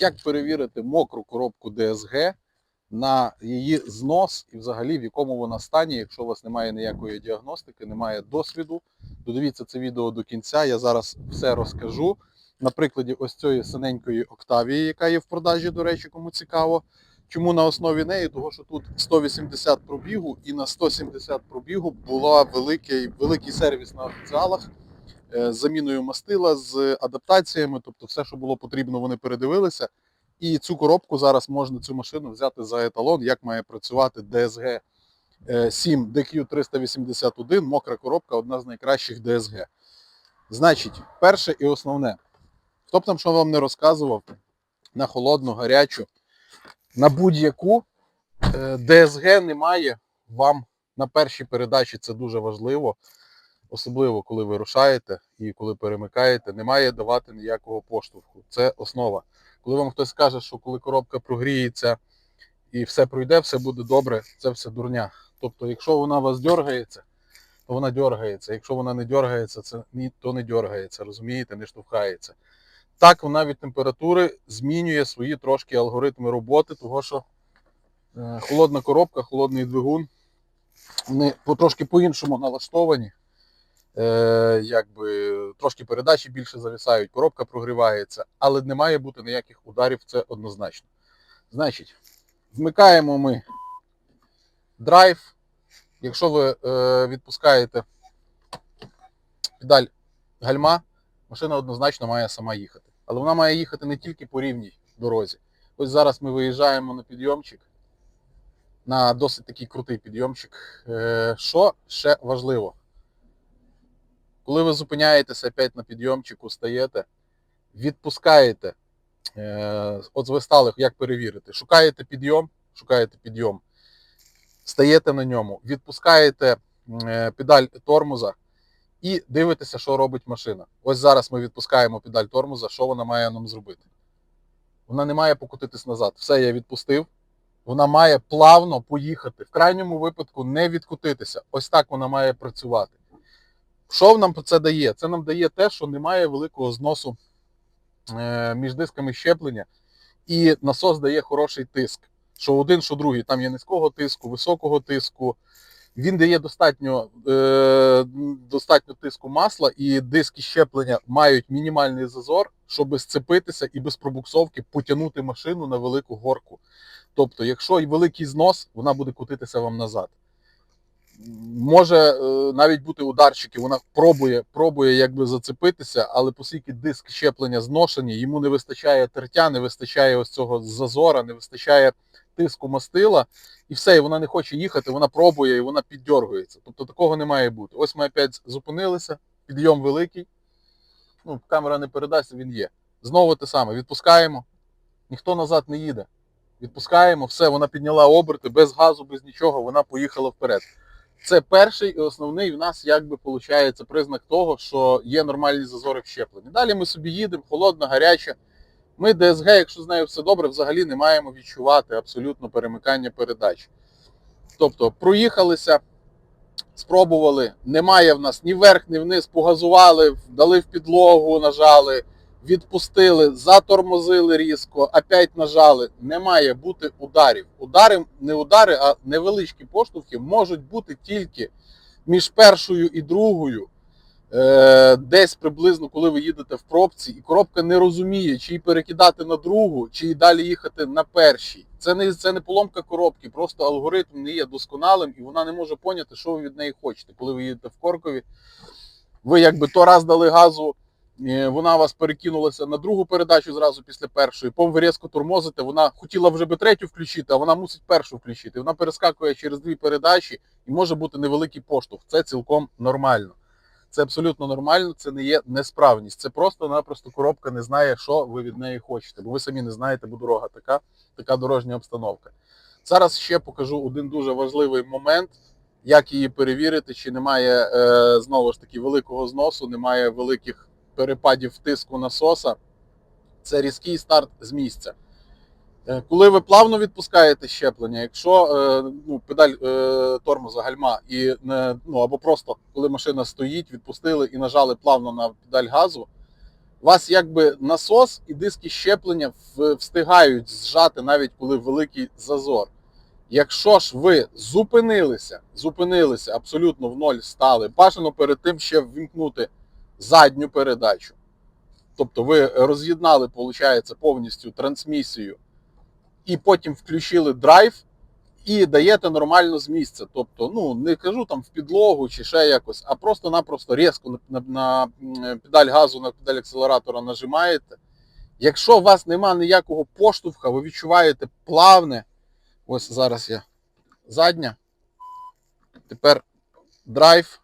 Як перевірити мокру коробку DSG на її знос і взагалі в якому вона стані, якщо у вас немає ніякої діагностики, немає досвіду. Додивіться це відео до кінця. Я зараз все розкажу. На прикладі ось цієї синенької Октавії, яка є в продажі, до речі, кому цікаво. Чому на основі неї? Того, що тут 180 пробігу, і на 170 пробігу була великий, великий сервіс на офіціалах з заміною мастила, з адаптаціями, тобто все, що було потрібно, вони передивилися. І цю коробку зараз можна цю машину взяти за еталон, як має працювати DSG 7 DQ381, мокра коробка, одна з найкращих DSG. Значить, перше і основне. Хто б там що вам не розказував, на холодну, гарячу, на будь-яку е, DSG немає вам на першій передачі, це дуже важливо, особливо коли ви рушаєте і коли перемикаєте, немає давати ніякого поштовху. Це основа. Коли вам хтось скаже, що коли коробка прогріється і все пройде, все буде добре, це все дурня. Тобто, якщо вона вас дергається, то вона дергається. Якщо вона не дергається, це то не дергається, розумієте, не штовхається. Так, вона від температури змінює свої трошки алгоритми роботи, того що е, холодна коробка, холодний двигун, вони по- трошки по-іншому налаштовані. Е, якби трошки передачі більше зависають, коробка прогрівається, але не має бути ніяких ударів, це однозначно. Значить, вмикаємо ми драйв. Якщо ви е, відпускаєте педаль гальма, машина однозначно має сама їхати. Але вона має їхати не тільки по рівній дорозі. Ось зараз ми виїжджаємо на підйомчик, на досить такий крутий підйомчик. Е, що ще важливо? Коли ви зупиняєтеся опять на підйомчику, стаєте, відпускаєте. Е, от ви стали, як перевірити? Шукаєте підйом, шукаєте підйом, стаєте на ньому, відпускаєте е, педаль тормоза і дивитеся, що робить машина. Ось зараз ми відпускаємо педаль тормоза, що вона має нам зробити. Вона не має покотитись назад. Все, я відпустив. Вона має плавно поїхати. В крайньому випадку не відкотитися. Ось так вона має працювати. Що нам це дає? Це нам дає те, що немає великого зносу е, між дисками щеплення, і насос дає хороший тиск. Що один, що другий. Там є низького тиску, високого тиску. Він дає достатньо, е, достатньо тиску масла, і диски щеплення мають мінімальний зазор, щоб сцепитися і без пробуксовки потягнути машину на велику горку. Тобто, якщо й великий знос, вона буде кутитися вам назад може е, навіть бути ударчики, вона пробує, пробує якби зацепитися, але оскільки диск щеплення зношені, йому не вистачає тертя, не вистачає ось цього зазора, не вистачає тиску мастила, і все, і вона не хоче їхати, вона пробує і вона піддергується. Тобто такого не має бути. Ось ми опять зупинилися, підйом великий. Ну, камера не передасть, він є. Знову те саме, відпускаємо, ніхто назад не їде. Відпускаємо, все, вона підняла оберти без газу, без нічого, вона поїхала вперед. Це перший і основний в нас якби виходить признак того, що є нормальні зазори в щепленні. Далі ми собі їдемо, холодно, гаряче. Ми ДСГ, якщо з нею все добре, взагалі не маємо відчувати абсолютно перемикання передач. Тобто проїхалися, спробували, немає в нас ні вверх, ні вниз, погазували, дали в підлогу, нажали, відпустили, затормозили різко, опять нажали. Не має бути ударів. Удари, не удари, а невеличкі поштовхи можуть бути тільки між першою і другою. Е, десь приблизно, коли ви їдете в пробці, і коробка не розуміє, чи її перекидати на другу, чи й далі їхати на першій. Це не, це не поломка коробки, просто алгоритм не є досконалим, і вона не може поняти, що ви від неї хочете. Коли ви їдете в коркові, ви якби то раз дали газу, вона вас перекинулася на другу передачу зразу після першої, потім ви різко тормозите, вона хотіла вже би третю включити, а вона мусить першу включити. Вона перескакує через дві передачі і може бути невеликий поштовх. Це цілком нормально. Це абсолютно нормально, це не є несправність. Це просто-напросто коробка не знає, що ви від неї хочете, бо ви самі не знаєте, бо дорога така, така дорожня обстановка. Зараз ще покажу один дуже важливий момент, як її перевірити, чи немає е, знову ж таки великого зносу, немає великих перепадів тиску насоса. Це різкий старт з місця. Е, Коли ви плавно відпускаєте щеплення, якщо е, ну, педаль е, тормоза гальма і ну, або просто коли машина стоїть, відпустили і нажали плавно на педаль газу, у вас якби насос і диски щеплення встигають зжати навіть коли великий зазор. Якщо ж ви зупинилися, зупинилися абсолютно в ноль стали, бажано перед тим ще ввімкнути задню передачу. Тобто ви роз'єднали, виходить, повністю трансмісію і потім включили драйв і даєте нормально з місця. Тобто, ну не кажу там в підлогу чи ще якось, а просто-напросто різко на, на, на педаль газу, на педаль акселератора нажимаєте. Якщо у вас нема ніякого поштовха, ви відчуваєте плавне. Ось зараз я задня. Тепер драйв.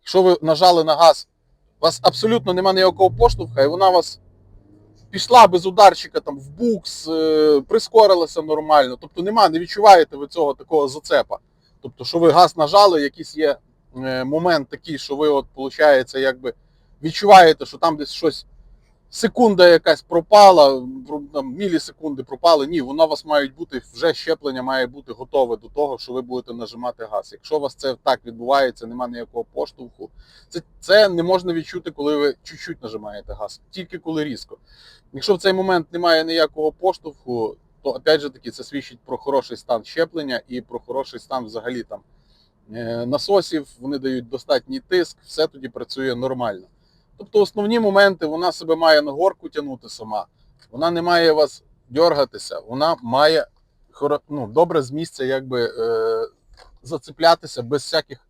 Якщо ви нажали на газ, вас абсолютно нема ніякого поштовха, і вона вас пішла без ударчика там в букс, е, прискорилася нормально. Тобто нема, не відчуваєте ви цього такого зацепа. Тобто, що ви газ нажали, якийсь є е, момент такий, що ви от, виходить, якби відчуваєте, що там десь щось. Секунда якась пропала, там, мілісекунди пропали. Ні, воно у вас мають бути вже щеплення має бути готове до того, що ви будете нажимати газ. Якщо у вас це так відбувається, немає ніякого поштовху, це, це не можна відчути, коли ви чуть-чуть нажимаєте газ, тільки коли різко. Якщо в цей момент немає ніякого поштовху, то опять же таки це свідчить про хороший стан щеплення і про хороший стан взагалі там е, насосів, вони дають достатній тиск, все тоді працює нормально. Тобто основні моменти вона себе має на горку тягнути сама, вона не має вас дергатися, вона має ну, добре з місця якби, е, зацеплятися без всяких